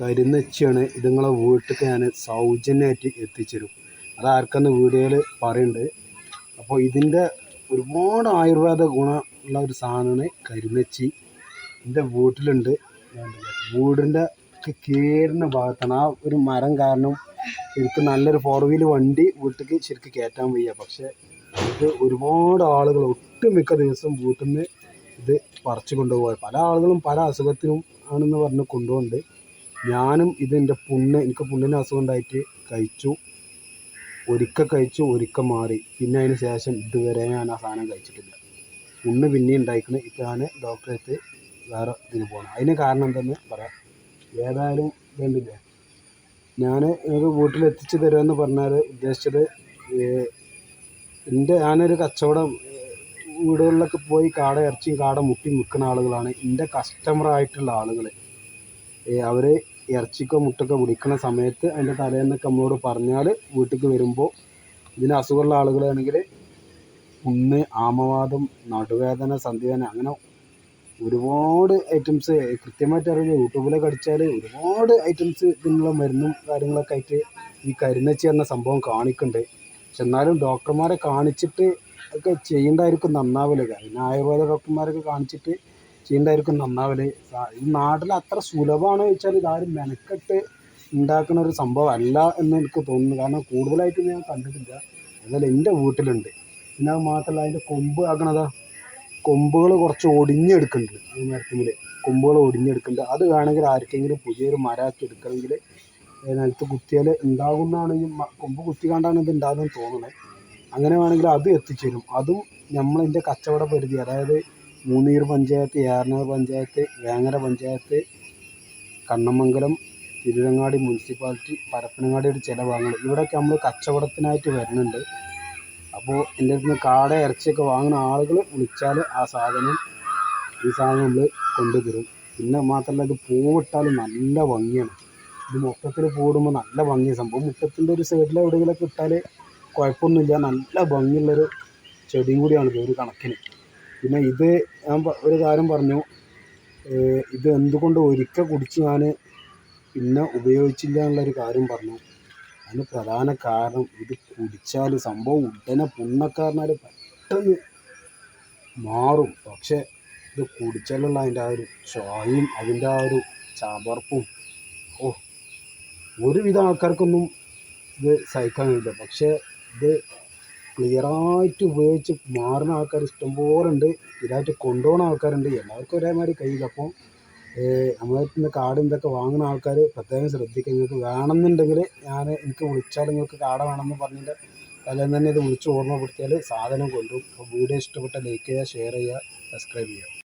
കരിന്നെച്ചിയാണ് ഇത് നിങ്ങളെ വീട്ടിലേക്ക് ഞാൻ സൗജന്യമായിട്ട് എത്തിച്ചേരും. അത് ആർക്കെന്ന് വീഡിയോയിൽ പറയുന്നുണ്ട് അപ്പോൾ ഇതിന്റെ ഒരുപാട് ആയുർവേദ ഗുണമുള്ള ഒരു സാധനമാണ് കരുന്നച്ചി. എന്റെ വീട്ടിലുണ്ട്. വീടിന്റെ കയറുന്ന ഭാഗത്താണ്. ആ ഒരു മരം കാരണം ശരിക്കും നല്ലൊരു ഫോർ വീൽ വണ്ടി വീട്ടിലേക്ക് ശരിക്കും കയറ്റാൻ വയ്യ. പക്ഷേ ഇത് ഒരുപാട് ആളുകൾ ഒട്ടുമിക്ക ദിവസം വീട്ടിൽ നിന്ന് ഇത് പറിച്ചു കൊണ്ടുപോയി പല ആളുകളും പല അസുഖത്തിനും ആണെന്ന് പറഞ്ഞ് കൊണ്ടുപോകുന്നുണ്ട് ഞാനും ഇതിന്റെ പുണ്ണ് എനിക്ക് പുണ്ണിന് അസുഖം ഉണ്ടായിട്ട് കഴിച്ചു. ഒരിക്കൽ കഴിച്ചു ഒരിക്കൽ മാറി. പിന്നെ അതിന് ശേഷം ഇതുവരെ ഞാൻ ആ സാധനം കഴിച്ചിട്ടില്ല. പുണ്ണ് പിന്നെ ഉണ്ടായിക്കണ്. ഞാൻ ഡോക്ടറെ അടുത്ത് വേറെ ഇതിന് പോകണം അതിന് കാരണം എന്തെന്ന് പറയാം. ഏതായാലും വേണ്ടില്ലേ ഞാൻ ഒരു വീട്ടിൽ എത്തിച്ചു തരുമെന്ന് പറഞ്ഞാൽ ഉദ്ദേശിച്ചത് എന്റെ ഞാനൊരു കച്ചവടം വീടുകളിലൊക്കെ പോയി കാട ഇറച്ചിയും കാട മുട്ടിയും വിൽക്കുന്ന ആളുകളാണ്. എന്റെ കസ്റ്റമറായിട്ടുള്ള ആളുകൾ അവർ ഇറച്ചിക്കോ മുട്ടക്കോ വിളിക്കുന്ന സമയത്ത് അതിന്റെ തലേന്നൊക്കെ നമ്മളോട് പറഞ്ഞാൽ വീട്ടിലേക്ക് വരുമ്പോൾ ഇതിന് അസുഖമുള്ള ആളുകളാണെങ്കിൽ ഉണ്ണ് ആമവാദം നടുവേദന സന്ധിവേദന അങ്ങനെ ഒരുപാട് ഐറ്റംസ് കൃത്യമായിട്ട് അറിയില്ല. യൂട്യൂബിലൊക്കെ അടിച്ചാൽ ഒരുപാട് ഐറ്റംസ് ഇതിനുള്ള മരുന്നും കാര്യങ്ങളൊക്കെ ആയിട്ട് ഈ കരിനച്ചി എന്ന സംഭവം കാണിക്കുന്നുണ്ട് പക്ഷെ എന്നാലും ഡോക്ടർമാരെ കാണിച്ചിട്ട് ഒക്കെ ചെയ്യേണ്ടതായിരിക്കും നന്നാവില്ല പിന്നെ ആയുർവേദ ഡോക്ടർമാരൊക്കെ കാണിച്ചിട്ട് ചെയ്യേണ്ടതായിരിക്കും നന്നാവൽ. ഈ നാട്ടിൽ അത്ര സുലഭമാണോ ചോദിച്ചാൽ ഇതാരും മെനക്കെട്ട് ഉണ്ടാക്കുന്ന ഒരു സംഭവം അല്ല എന്ന് എനിക്ക് തോന്നുന്നു. കാരണം കൂടുതലായിട്ട് ഞാൻ കണ്ടിട്ടില്ല. എന്നാലും എന്റെ വീട്ടിലുണ്ട്. പിന്നെ അത് മാത്രമല്ല അതിന്റെ കൊമ്പ് ആക്കണതാ. കൊമ്പുകൾ കുറച്ച് ഒടിഞ്ഞെടുക്കുന്നുണ്ട് ഈ മരത്തുമ്മൽ കൊമ്പുകൾ ഒടിഞ്ഞെടുക്കുന്നുണ്ട്. അത് വേണമെങ്കിൽ ആർക്കെങ്കിലും പുതിയൊരു മരമാക്കി എടുക്കണമെങ്കിൽ നിലത്ത് കുത്തിയാൽ ഉണ്ടാകുന്നതാണ് ഈ കൊമ്പ് കുത്തി കണ്ടാണ് ഇത് ഉണ്ടാകുന്നതെന്ന് തോന്നുന്നത് അങ്ങനെ വേണമെങ്കിൽ അത് എത്തിച്ചേരും. അതും നമ്മളതിന്റെ കച്ചവട പരിധി അതായത് മൂന്നീർ പഞ്ചായത്ത് ഏറനാട് പഞ്ചായത്ത് വേങ്ങര പഞ്ചായത്ത് കണ്ണമംഗലം തിരുരങ്ങാടി മുനിസിപ്പാലിറ്റി പരപ്പനങ്ങാടിയുടെ ചില ഭാഗങ്ങൾ. ഇവിടെയൊക്കെ നമ്മൾ കച്ചവടത്തിനായിട്ട് വരുന്നുണ്ട്. അപ്പോൾ എന്റെ അടുത്ത് നിന്ന് കാട ഇറച്ചിയൊക്കെ വാങ്ങുന്ന ആളുകൾ വിളിച്ചാൽ ആ സാധനം ഈ സാധനം നമ്മൾ കൊണ്ടുതരും. പിന്നെ മാത്രമല്ല ഇത് പൂവിട്ടാൽ നല്ല ഭംഗിയാണ്. ഇത് മൊത്തത്തിൽ പൂടുമ്പോൾ നല്ല ഭംഗി സംഭവം. മുറ്റത്തിന്റെ ഒരു സൈഡിൽ എവിടെയെങ്കിലുമൊക്കെ ഇട്ടാൽ കുഴപ്പമൊന്നുമില്ല. നല്ല ഭംഗിയുള്ളൊരു ചെടിയും കൂടിയാണ് ഇത് ഒരു കണക്കിന്. പിന്നെ ഇത് ഞാൻ ഒരു കാര്യം പറഞ്ഞു. ഇത് എന്തുകൊണ്ട് ഒരിക്കൽ കുടിച്ച് ഞാൻ പിന്നെ ഉപയോഗിച്ചില്ല എന്നുള്ളൊരു കാര്യം പറഞ്ഞു. അതിന് പ്രധാന കാരണം ഇത് കുടിച്ചാൽ സംഭവം ഉടനെ പുണ്ണക്കാരനാൽ പെട്ടെന്ന് മാറും. പക്ഷേ ഇത് കുടിച്ചാലുള്ള അതിന്റെ ആ ഒരു ചായയും അതിന്റെ ആ ഒരു ചവർപ്പും ഓ ഒരുവിധം ആൾക്കാർക്കൊന്നും ഇത് സഹിക്കാൻ കഴിയില്ല. പക്ഷേ ഇത് ക്ലിയറായിട്ട് ഉപയോഗിച്ച് മാറുന്ന ആൾക്കാർ ഇഷ്ടംപോലെ ഉണ്ട്. ഇതായിട്ട് കൊണ്ടുപോകുന്ന ആൾക്കാരുണ്ട്. എല്ലാവർക്കും ഒരേമാതിരി കഴിയില്ല അപ്പോൾ നമ്മളെ നിന്ന് കാർഡ് ഇതൊക്കെ വാങ്ങുന്ന ആൾക്കാർ പ്രത്യേകം ശ്രദ്ധിക്കുക. നിങ്ങൾക്ക് വേണമെന്നുണ്ടെങ്കിൽ ഞാൻ എനിക്ക് വിളിച്ചാൽ നിങ്ങൾക്ക് കാർഡ് വേണമെന്ന് പറഞ്ഞിട്ട് തലേന്ന് തന്നെ ഇത് വിളിച്ച് ഓർമ്മപ്പെടുത്തിയാൽ സാധനം കൊണ്ടുപോകും. അപ്പോൾ വീഡിയോ ഇഷ്ടപ്പെട്ട ലൈക്ക് ചെയ്യുക ഷെയർ ചെയ്യുക സബ്സ്ക്രൈബ് ചെയ്യുക.